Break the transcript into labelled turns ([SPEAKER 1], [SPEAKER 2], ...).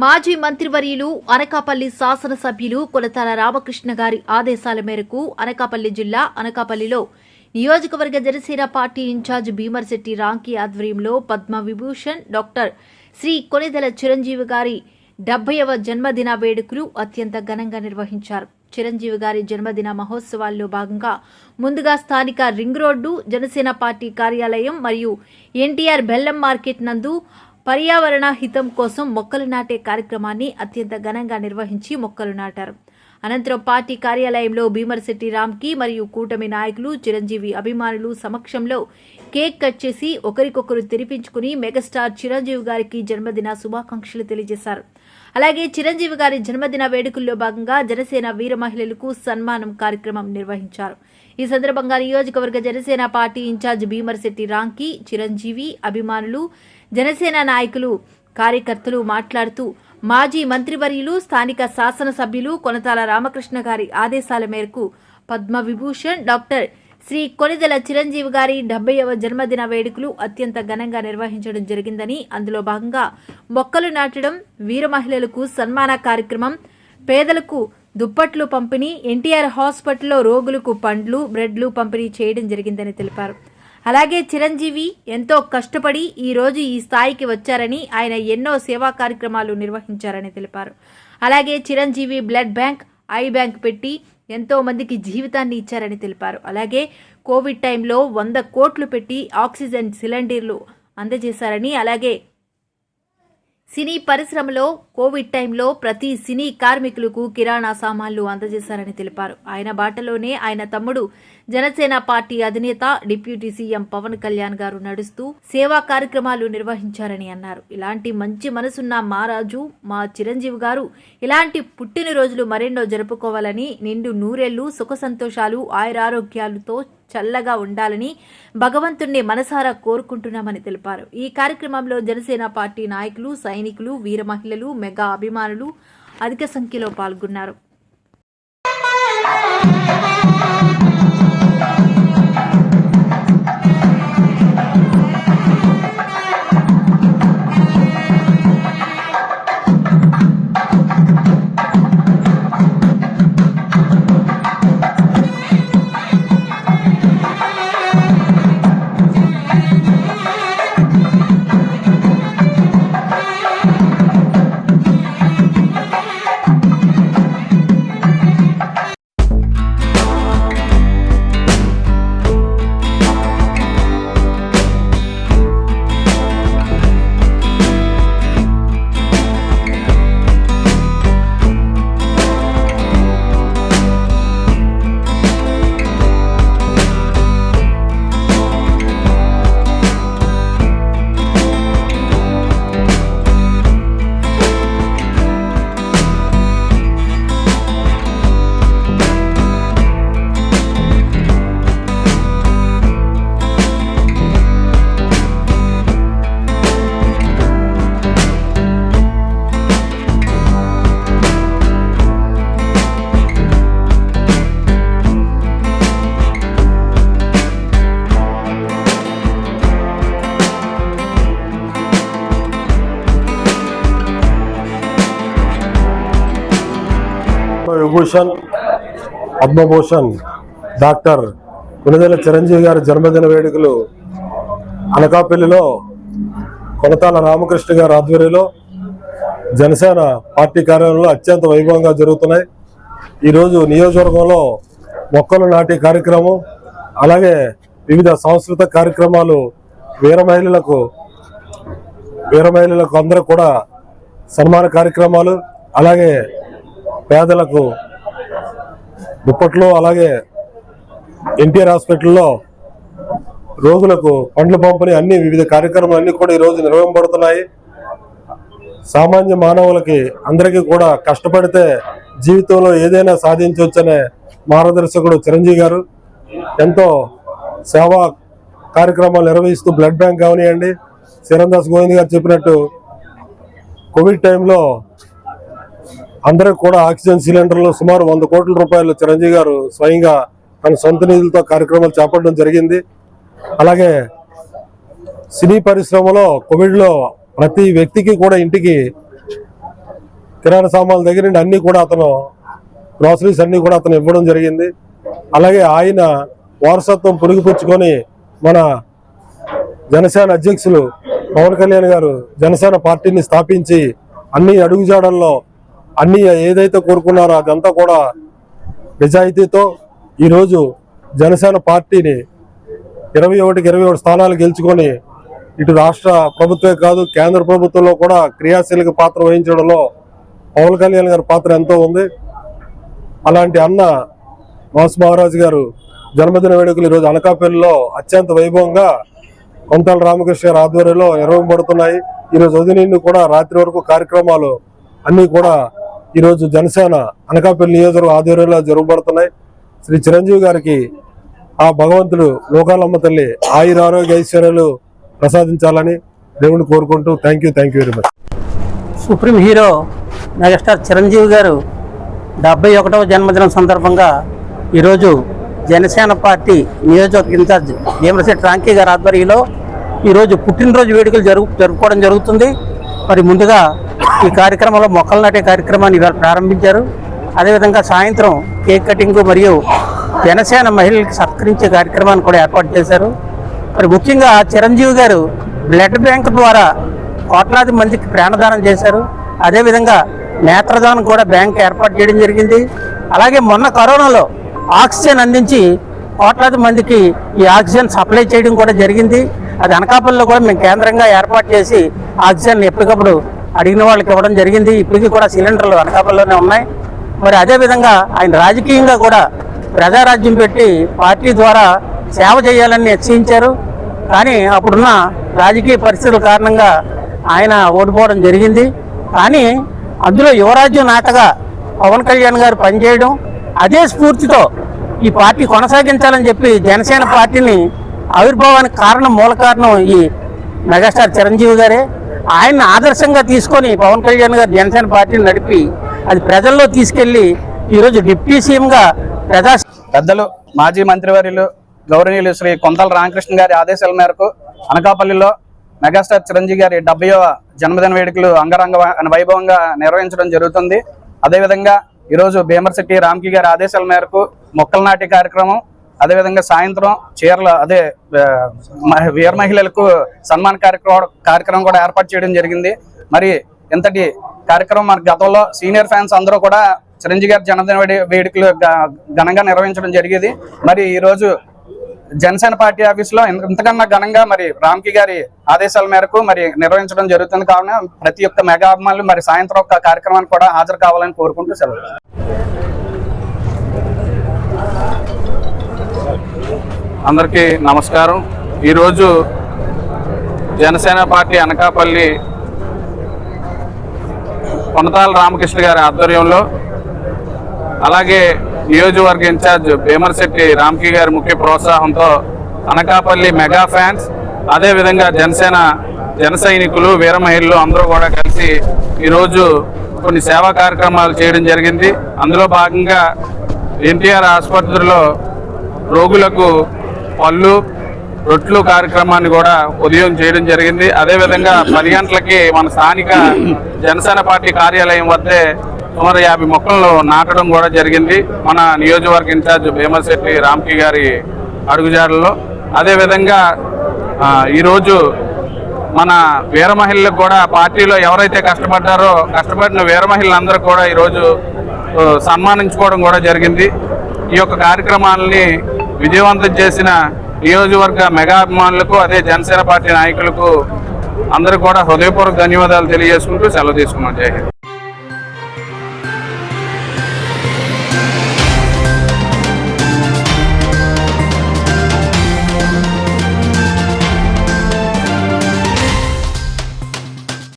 [SPEAKER 1] మాజీ మంత్రివర్యులు అనకాపల్లి శాసనసభ్యులు కొలతాల రామకృష్ణ గారి ఆదేశాల మేరకు అనకాపల్లి జిల్లా అనకాపల్లిలో నియోజకవర్గ జనసేన పార్టీ ఇన్ఛార్జ్ భీమర్శెట్టి రాంకీ ఆధ్వర్యంలో పద్మ విభూషణ్ డాక్టర్ శ్రీ కొనిదెల చిరంజీవి గారి డెబ్బైవ జన్మదిన వేడుకలు అత్యంత ఘనంగా నిర్వహించారు. చిరంజీవి గారి జన్మదిన మహోత్సవాల్లో భాగంగా ముందుగా స్థానిక రింగ్ రోడ్డు జనసేన పార్టీ కార్యాలయం మరియు ఎన్టీఆర్ బెల్లం మార్కెట్ నందు పర్యావరణ హితం కోసం మొక్కలు నాటే కార్యక్రమాన్ని అత్యంత ఘనంగా నిర్వహించి మొక్కలు నాటారు. అనంతరం పార్టీ కార్యాలయంలో భీమర్శెట్టి రామ్కి మరియు కూటమి నాయకులు చిరంజీవి అభిమానులు సమక్షంలో కేక్ కట్ చేసి ఒకరికొకరు తెరిపించుకుని మెగాస్టార్ చిరంజీవి గారికి జన్మదిన శుభాకాంక్షలు తెలియజేశారు. అలాగే చిరంజీవి గారి జన్మదిన వేడుకల్లో భాగంగా జనసేన వీర మహిళలకు సన్మానం కార్యక్రమం నిర్వహించారు. ఈ సందర్భంగా నియోజకవర్గ జనసేన పార్టీ ఇన్ఛార్జ్ భీమర్శెట్టి రాంకి చిరంజీవి అభిమానులు జనసేన నాయకులు కార్యకర్తలు మాట్లాడుతూ మాజీ మంత్రివర్యులు స్థానిక శాసనసభ్యులు కొనతాల రామకృష్ణ గారి ఆదేశాల మేరకు పద్మ విభూషణ్ డాక్టర్ శ్రీ కొనిదెల చిరంజీవి గారి డెబ్బైవ జన్మదిన వేడుకలు అత్యంత ఘనంగా నిర్వహించడం జరిగిందని అందులో భాగంగా మొక్కలు నాటడం వీర మహిళలకు సన్మాన కార్యక్రమం పేదలకు దుప్పట్లు పంపిణీ ఎన్టీఆర్ హాస్పిటల్లో రోగులకు పండ్లు బ్రెడ్లు పంపిణీ చేయడం జరిగిందని తెలిపారు. అలాగే చిరంజీవి ఎంతో కష్టపడి ఈరోజు ఈ స్థాయికి వచ్చారని ఆయన ఎన్నో సేవా కార్యక్రమాలు నిర్వహించారని తెలిపారు. అలాగే Chiranjeevi blood bank eye bank పెట్టి ఎంతో మందికి జీవితాన్ని ఇచ్చారని తెలిపారు. అలాగే కోవిడ్ టైంలో వంద కోట్లు పెట్టి ఆక్సిజన్ సిలిండర్లు అందజేశారని అలాగే సినీ పరిశ్రమలో కోవిడ్ టైంలో ప్రతి సినీ కార్మికులకు కిరాణా సామాన్లు అందజేశారని తెలిపారు. ఆయన బాటలోనే ఆయన తమ్ముడు జనసేన పార్టీ అధినేత డిప్యూటీ సీఎం పవన్ కళ్యాణ్ గారు నడుస్తూ సేవా కార్యక్రమాలు నిర్వహించారని అన్నారు. ఇలాంటి మంచి మనసున్న మారాజు మా చిరంజీవి గారు ఇలాంటి పుట్టినరోజులు మరెన్నో జరుపుకోవాలని నిండు నూరేళ్ళు సుఖ సంతోషాలు ఆయురారోగ్యాలతో చల్లగా ఉండాలని భగవంతుణ్ణి మనసారా కోరుకుంటున్నామని తెలిపారు. ఈ కార్యక్రమంలో జనసేన పార్టీ నాయకులు సైనికులు వీర మహిళలు మెగా అభిమానులు అధిక సంఖ్యలో పాల్గొన్నారు.
[SPEAKER 2] విభూషణ్ పద్మభూషణ్ డాక్టర్ కొనిదెల చిరంజీవి గారి జన్మదిన వేడుకలు అనకాపల్లిలో కొనతాల రామకృష్ణ గారి ఆధ్వర్యంలో జనసేన పార్టీ కార్యాలయంలో అత్యంత వైభవంగా జరుగుతున్నాయి. ఈరోజు నియోజకవర్గంలో మొక్కలు నాటే కార్యక్రమం అలాగే వివిధ సాంస్కృతిక కార్యక్రమాలు వీర మహిళలకు వీర మహిళలకు అందరూ కూడా సన్మాన కార్యక్రమాలు అలాగే పేదలకు దుప్పట్లు అలాగే ఎన్టీఆర్ హాస్పిటల్లో రోగులకు పండ్ల పంపిణీ అన్ని వివిధ కార్యక్రమాలన్నీ కూడా ఈరోజు నిర్వహింపడుతున్నాయి సామాన్య మానవులకి అందరికీ కూడా కష్టపడితే జీవితంలో ఏదైనా సాధించవచ్చనే మార్గదర్శకుడు చిరంజీవి గారు. ఎంతో సేవా కార్యక్రమాలు నిర్వహిస్తూ బ్లడ్ బ్యాంక్ కావనియండి చిరందాస్ గోవింద్ గారు చెప్పినట్టు కోవిడ్ టైంలో అందరూ కూడా ఆక్సిజన్ సిలిండర్లు సుమారు వంద కోట్ల రూపాయలు చిరంజీవి గారు స్వయంగా తన సొంత నిధులతో కార్యక్రమాలు చేపట్టడం జరిగింది. అలాగే సినీ పరిశ్రమలో కోవిడ్లో ప్రతి వ్యక్తికి కూడా ఇంటికి కిరాణా సామాన్ల దగ్గర నుండి అన్ని కూడా అతను గ్రాసరీస్ అన్నీ కూడా అతను ఇవ్వడం జరిగింది. అలాగే ఆయన వారసత్వం పురుగుపుచ్చుకొని మన జనసేన అధ్యక్షులు పవన్ కళ్యాణ్ గారు జనసేన పార్టీని స్థాపించి అన్ని అడుగుజాడల్లో అన్ని ఏదైతే కోరుకున్నారో అదంతా కూడా నిజాయితీతో ఈరోజు జనసేన పార్టీని ఇరవై ఒకటికి ఇరవై ఒకటి స్థానాలు గెలుచుకొని ఇటు రాష్ట్ర ప్రభుత్వమే కాదు కేంద్ర ప్రభుత్వంలో కూడా క్రియాశీలక పాత్ర వహించడంలో పవన్ కళ్యాణ్ గారి పాత్ర ఎంతో ఉంది. అలాంటి అన్న మాస్ మహారాజు గారు జన్మదిన వేడుకలు ఈరోజు అనకాపల్లిలో అత్యంత వైభవంగా కొంతాల రామకృష్ణ గారి ఆధ్వర్యంలో నిర్వహింపబడుతున్నాయి. ఈరోజు ఉదయం కూడా రాత్రి వరకు కార్యక్రమాలు అన్నీ కూడా ఈరోజు జనసేన అనకాపల్లి నియోజకవర్గ ఆధ్వర్యంలో జరగబడుతున్నాయి. శ్రీ చిరంజీవి గారికి ఆ భగవంతుడు లోకాలమ్మ తల్లి ఆయుర ఆరోగ్య ఐశ్వర్యాలు ప్రసాదించాలని దేవుని కోరుకుంటూ thank you thank you very much
[SPEAKER 3] supreme hero megastar Chiranjeevi garu డెబ్బై ఒకటవ జన్మదినం సందర్భంగా ఈరోజు జనసేన పార్టీ నియోజకవర్గ ఇన్ఛార్జ్ భీమరశెట్టి రాంకీ గారి ఆధ్వర్యంలో ఈరోజు పుట్టినరోజు వేడుకలు జరుగు జరుపుకోవడం జరుగుతుంది. మరి ముందుగా ఈ కార్యక్రమంలో మొక్కలు నాటే కార్యక్రమాన్ని ఇవాళ ప్రారంభించారు. అదేవిధంగా సాయంత్రం కేక్ కటింగ్ మరియు జనసేన మహిళలకు సత్కరించే కార్యక్రమాన్ని కూడా ఏర్పాటు చేశారు. మరి ముఖ్యంగా చిరంజీవి గారు బ్లడ్ బ్యాంక్ ద్వారా కోట్లాది మందికి ప్రాణదానం చేశారు. అదేవిధంగా నేత్రదానం కూడా బ్యాంక్ ఏర్పాటు చేయడం జరిగింది. అలాగే మొన్న కరోనాలో ఆక్సిజన్ అందించి కోట్లాది మందికి ఈ ఆక్సిజన్ సప్లై చేయడం కూడా జరిగింది. అది అనకాపల్లిలో కూడా మేము కేంద్రంగా ఏర్పాటు చేసి ఆక్సిజన్ ఎప్పటికప్పుడు అడిగిన వాళ్ళకి ఇవ్వడం జరిగింది. ఇప్పటికీ కూడా సిలిండర్లు అనకాపల్లిలోనే ఉన్నాయి. మరి అదేవిధంగా ఆయన రాజకీయంగా కూడా ప్రజారాజ్యం పెట్టి పార్టీ ద్వారా సేవ చేయాలని నిశ్చయించారు. కానీ అప్పుడున్న రాజకీయ పరిస్థితుల కారణంగా ఆయన ఓడిపోవడం జరిగింది. కానీ అందులో యువరాజ్యం నాటగా పవన్ కళ్యాణ్ గారు పనిచేయడం అదే స్ఫూర్తితో ఈ పార్టీ కొనసాగించాలని చెప్పి జనసేన పార్టీని ఆవిర్భావానికి కారణం మూల కారణం ఈ మెగాస్టార్ చిరంజీవి గారే. ఆయన్ని ఆదర్శంగా తీసుకొని పవన్ కళ్యాణ్ గారు జనసేన పార్టీని నడిపి అది ప్రజల్లో తీసుకెళ్ళి ఈరోజు డిప్యూటీ సీఎంగా ప్రజా
[SPEAKER 4] పెద్దలు మాజీ మంత్రివర్యులు గౌరవనీయులు శ్రీ కొంతల రామకృష్ణ గారి ఆదేశాల మేరకు అనకాపల్లిలో మెగాస్టార్ చిరంజీవి గారి డెబ్బైవ జన్మదిన వేడుకలు అంగరంగ వైభవంగా నిర్వహించడం జరుగుతుంది. అదేవిధంగా ఈరోజు భీమర్శెట్టి రామ్కి గారి ఆదేశాల మేరకు మొక్కలు నాటి కార్యక్రమం అదేవిధంగా సాయంత్రం చీరల అదే వీర మహిళలకు సన్మాన కార్యక్రమం కార్యక్రమం కూడా ఏర్పాటు చేయడం జరిగింది. మరి ఇంతటి కార్యక్రమం మన గతంలో సీనియర్ ఫ్యాన్స్ అందరూ కూడా చిరంజీవి గారి జన్మదిన వేడుకలు ఘనంగా నిర్వహించడం జరిగేది. మరి ఈరోజు జనసేన పార్టీ ఆఫీస్లో ఇంతకన్నా ఘనంగా మరి రామ్కి గారి ఆదేశాల మేరకు మరి నిర్వహించడం జరుగుతుంది కావున ప్రతి ఒక్క మెగా అభిమానులు మరి సాయంత్రం ఒక కార్యక్రమానికి కూడా హాజరు కావాలని కోరుకుంటూ సెలవు.
[SPEAKER 5] అందరికీ నమస్కారం. ఈరోజు జనసేన పార్టీ అనకాపల్లి కొనతాల రామకృష్ణ గారి ఆధ్వర్యంలో అలాగే నియోజకవర్గ ఇన్ఛార్జ్ భీమర్శెట్టి రామ్కి గారి ముఖ్య ప్రోత్సాహంతో అనకాపల్లి మెగా ఫ్యాన్స్ అదేవిధంగా జనసేన జన సైనికులు వీర మహిళలు అందరూ కూడా కలిసి ఈరోజు కొన్ని సేవా కార్యక్రమాలు చేయడం జరిగింది. అందులో భాగంగా ఎన్టీఆర్ ఆసుపత్రిలో రోగులకు పళ్ళు రొట్లు కార్యక్రమాన్ని కూడా ఉదయం చేయడం జరిగింది. అదేవిధంగా పది గంటలకి మన స్థానిక జనసేన పార్టీ కార్యాలయం వద్దే సుమారు యాభై మొక్కలను నాటడం కూడా జరిగింది. మన నియోజకవర్గ ఇన్ఛార్జ్ భీమశెట్టి రామ్కి గారి అడుగుజాడల్లో. అదేవిధంగా ఈరోజు మన వీర మహిళలకు కూడా పార్టీలో ఎవరైతే కష్టపడ్డారో కష్టపడిన వీర మహిళలందరూ కూడా ఈరోజు సన్మానించుకోవడం కూడా జరిగింది. ఈ యొక్క కార్యక్రమాలని విజయవంతం చేసిన నియోజకవర్గ మెగా అభిమానులకు అదే జనసేన పార్టీ నాయకులకు అందరూ కూడా హృదయపూర్వక ధన్యవాదాలు తెలియజేసుకుంటూ సెలవు తీసుకున్నాం. జై